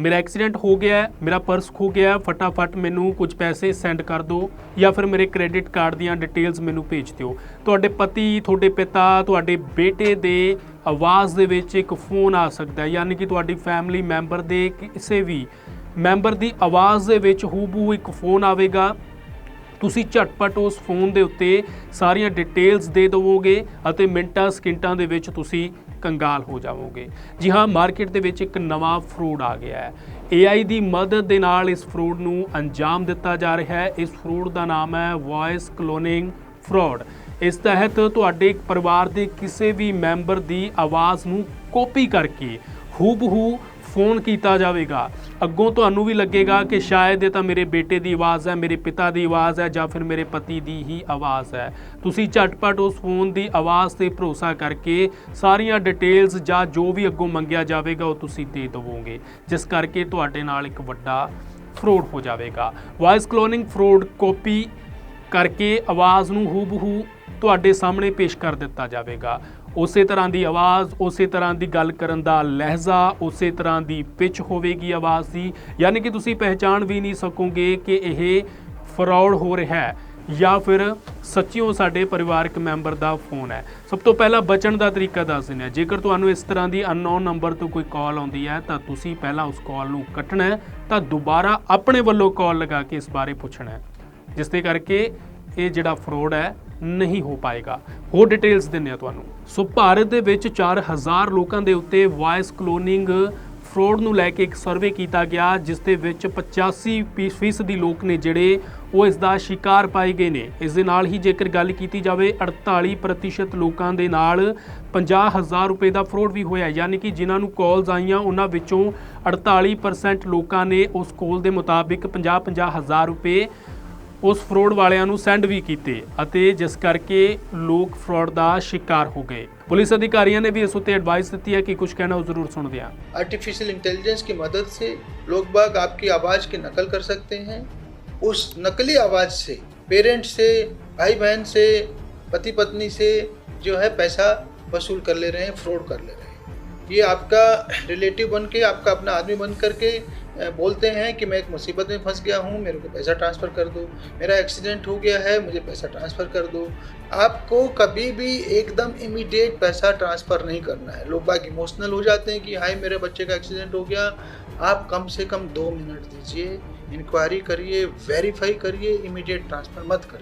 ਮੇਰਾ ਐਕਸੀਡੈਂਟ ਹੋ ਗਿਆ ਮੇਰਾ ਪਰਸ ਖੋ ਗਿਆ ਫਟਾਫਟ ਮੈਨੂੰ ਕੁਝ ਪੈਸੇ ਸੈਂਡ ਕਰ ਦਿਓ ਜਾਂ ਫਿਰ ਮੇਰੇ ਕ੍ਰੈਡਿਟ ਕਾਰਡ ਦੀਆਂ ਡਿਟੇਲਸ ਮੈਨੂੰ ਭੇਜ ਦਿਓ। ਤੁਹਾਡੇ ਪਤੀ, ਤੁਹਾਡੇ ਪਿਤਾ, ਤੁਹਾਡੇ ਬੇਟੇ ਦੇ ਆਵਾਜ਼ ਦੇ ਵਿੱਚ ਇੱਕ ਫੋਨ ਆ ਸਕਦਾ ਹੈ, ਯਾਨੀ ਕਿ ਤੁਹਾਡੀ ਫੈਮਿਲੀ ਮੈਂਬਰ ਦੇ ਕਿਸੇ ਵੀ ਮੈਂਬਰ ਦੀ ਆਵਾਜ਼ ਦੇ ਵਿੱਚ ਹੂਬੂ ਇੱਕ ਫੋਨ ਆਵੇਗਾ। ਤੁਸੀਂ ਝਟਪਟ ਉਸ ਫੋਨ ਦੇ ਉੱਤੇ ਸਾਰੀਆਂ ਡਿਟੇਲਸ ਦੇ ਦੇਵੋਗੇ ਅਤੇ ਮਿੰਟਾਂ, ਸਕਿੰਟਾਂ ਦੇ ਵਿੱਚ ਤੁਸੀਂ ਕੰਗਾਲ ਹੋ ਜਾਵੋਗੇ। ਜੀ ਹਾਂ, ਮਾਰਕੀਟ ਦੇ ਵਿੱਚ ਇੱਕ ਨਵਾਂ ਫਰੋਡ ਆ ਗਿਆ ਹੈ। AI ਦੀ ਮਦਦ ਦੇ ਨਾਲ ਇਸ ਫਰੋਡ ਨੂੰ ਅੰਜਾਮ ਦਿੱਤਾ ਜਾ ਰਿਹਾ ਹੈ। ਇਸ ਫਰੋਡ ਦਾ ਨਾਮ ਹੈ ਵੌਇਸ ਕਲੋਨਿੰਗ ਫਰੋਡ ਇਸ ਤਹਿਤ ਤੁਹਾਡੇ ਪਰਿਵਾਰ ਦੇ ਕਿਸੇ ਵੀ ਮੈਂਬਰ ਦੀ ਆਵਾਜ਼ ਨੂੰ ਕਾਪੀ ਕਰਕੇ ਹੂਬਹੂ ਫੋਨ ਕੀਤਾ ਜਾਵੇਗਾ। ਅੱਗੋਂ ਤੁਹਾਨੂੰ ਵੀ ਲੱਗੇਗਾ ਕਿ ਸ਼ਾਇਦ ਇਹ ਤਾਂ ਮੇਰੇ ਬੇਟੇ ਦੀ ਆਵਾਜ਼ ਹੈ, ਮੇਰੇ ਪਿਤਾ ਦੀ ਆਵਾਜ਼ ਹੈ ਜਾਂ ਫਿਰ ਮੇਰੇ ਪਤੀ ਦੀ ਹੀ ਆਵਾਜ਼ ਹੈ। ਤੁਸੀਂ ਝਟਪਟ ਉਸ ਫੋਨ ਦੀ ਆਵਾਜ਼ ਤੇ ਭਰੋਸਾ ਕਰਕੇ ਸਾਰੀਆਂ ਡਿਟੇਲਸ ਜਾਂ ਜੋ ਵੀ ਅੱਗੋਂ ਮੰਗਿਆ ਜਾਵੇਗਾ ਉਹ ਤੁਸੀਂ ਦੇ ਦੇਵੋਗੇ, ਜਿਸ ਕਰਕੇ ਤੁਹਾਡੇ ਨਾਲ ਇੱਕ ਵੱਡਾ ਫਰੋਡ ਹੋ ਜਾਵੇਗਾ। ਵਾਇਸ ਕਲੋਨਿੰਗ ਫਰੋਡ ਕਾਪੀ ਕਰਕੇ ਆਵਾਜ਼ ਨੂੰ ਹੂਬਹੂ ਤੁਹਾਡੇ ਸਾਹਮਣੇ ਪੇਸ਼ ਕਰ ਦਿੱਤਾ ਜਾਵੇਗਾ। ਉਸੇ ਤਰ੍ਹਾਂ ਦੀ ਆਵਾਜ਼, ਉਸੇ ਤਰ੍ਹਾਂ ਦੀ ਗੱਲ ਕਰਨ ਦਾ ਲਹਿਜ਼ਾ, ਉਸੇ ਤਰ੍ਹਾਂ ਦੀ ਪਿਚ ਹੋਵੇਗੀ ਆਵਾਜ਼ ਦੀ। ਯਾਨੀ ਕਿ ਤੁਸੀਂ ਪਹਿਚਾਣ ਵੀ ਨਹੀਂ ਸਕੋਗੇ ਕਿ ਇਹ ਫਰਾਡ ਹੋ ਰਿਹਾ ਹੈ ਜਾਂ ਫਿਰ ਸੱਚੀਓ ਸਾਡੇ ਪਰਿਵਾਰਕ ਮੈਂਬਰ ਦਾ ਫੋਨ ਹੈ। ਸਭ ਤੋਂ ਪਹਿਲਾਂ ਬਚਣ ਦਾ ਤਰੀਕਾ ਦੱਸ ਦਿੰਦੇ ਹਾਂ। ਜੇਕਰ ਤੁਹਾਨੂੰ ਇਸ ਤਰ੍ਹਾਂ ਦੀ ਅਨਨੋਨ ਨੰਬਰ ਤੋਂ ਕੋਈ ਕਾਲ ਆਉਂਦੀ ਹੈ, ਤਾਂ ਤੁਸੀਂ ਪਹਿਲਾਂ ਉਸ ਕਾਲ ਨੂੰ ਕੱਟਣਾ ਹੈ, ਤਾਂ ਦੁਬਾਰਾ ਆਪਣੇ ਵੱਲੋਂ ਕਾਲ ਲਗਾ ਕੇ ਇਸ ਬਾਰੇ ਪੁੱਛਣਾ ਹੈ। ਜਿਸ ਦੇ ਕਰਕੇ ਇਹ ਜਿਹੜਾ ਫਰੋਡ ਹੈ ਨਹੀਂ ਹੋ ਪਾਏਗਾ। ਹੋਰ ਡਿਟੇਲਸ ਦਿੰਦੇ ਆ ਤੁਹਾਨੂੰ। ਸੋ ਭਾਰਤ ਦੇ ਵਿੱਚ 4000 ਲੋਕਾਂ ਦੇ ਉੱਤੇ ਵਾਇਸ ਕਲੋਨਿੰਗ ਫਰੋਡ ਨੂੰ ਲੈ ਕੇ ਇੱਕ ਸਰਵੇ ਕੀਤਾ ਗਿਆ, ਜਿਸ ਦੇ ਵਿੱਚ 85% ਫੀਸਦੀ ਦੀ ਲੋਕ ਨੇ ਜਿਹੜੇ ਉਹ ਇਸ ਦਾ ਸ਼ਿਕਾਰ ਪਾਏ ਗਏ ਨੇ। ਇਸ ਦੇ ਨਾਲ ਹੀ ਜੇਕਰ ਗੱਲ ਕੀਤੀ ਜਾਵੇ 48% ਲੋਕਾਂ ਦੇ ਨਾਲ 50000 ਰੁਪਏ ਦਾ ਫਰੋਡ ਵੀ ਹੋਇਆ ਯਾਨੀ ਕਿ ਜਿਨ੍ਹਾਂ ਨੂੰ ਕਾਲਸ ਆਈਆਂ, ਉਹਨਾਂ ਵਿੱਚੋਂ 48% ਲੋਕਾਂ ਨੇ ਉਸ ਕਾਲ ਦੇ ਮੁਤਾਬਿਕ 50-50 ਹਜ਼ਾਰ ਰੁਪਏ ਉਸ ਫਰੋਡ ਵਾਲਿਆਂ ਨੂੰ ਸੈਂਡ ਵੀ ਕੀਤੇ ਅਤੇ ਜਿਸ ਕਰਕੇ ਲੋਕ ਫਰੋਡ ਦਾ ਸ਼ਿਕਾਰ ਹੋ ਗਏ ਪੁਲਿਸ ਅਧਿਕਾਰੀਆਂ ਨੇ ਵੀ ਇਸ ਉੱਤੇ ਐਡਵਾਈਸ ਦਿੱਤੀ ਹੈ ਕਿ ਕੁਝ ਕਹਿਣਾ ਉਹ ਜ਼ਰੂਰ ਸੁਣਦੇ ਹਾਂ आर्टिफिशियल इंटेलिजेंस की मदद से लोग बाग आपकी आवाज़ की नकल कर सकते हैं उस नकली आवाज़ से पेरेंट्स से भाई बहन से पति पत्नी से जो है पैसा वसूल कर ले रहे हैं फ्रॉड कर ले रहे हैं ये आपका रिलेटिव बन के, आपका अपना आदमी बन करके बोलते हैं कि मैं एक मुसीबत में फंस गया हूँ, मेरे को पैसा ट्रांसफ़र कर दो। मेरा एक्सीडेंट हो गया है, मुझे पैसा ट्रांसफ़र कर दो। आपको कभी भी एकदम इमीडिएट पैसा ट्रांसफ़र नहीं करना है। लोग बाग इमोशनल हो जाते हैं कि, हाय, मेरे बच्चे का एक्सीडेंट हो गया। आप कम से कम दो मिनट दीजिए इंक्वायरी करिए वेरीफाई करिए इमीडिएट ट्रांसफ़र मत करिए।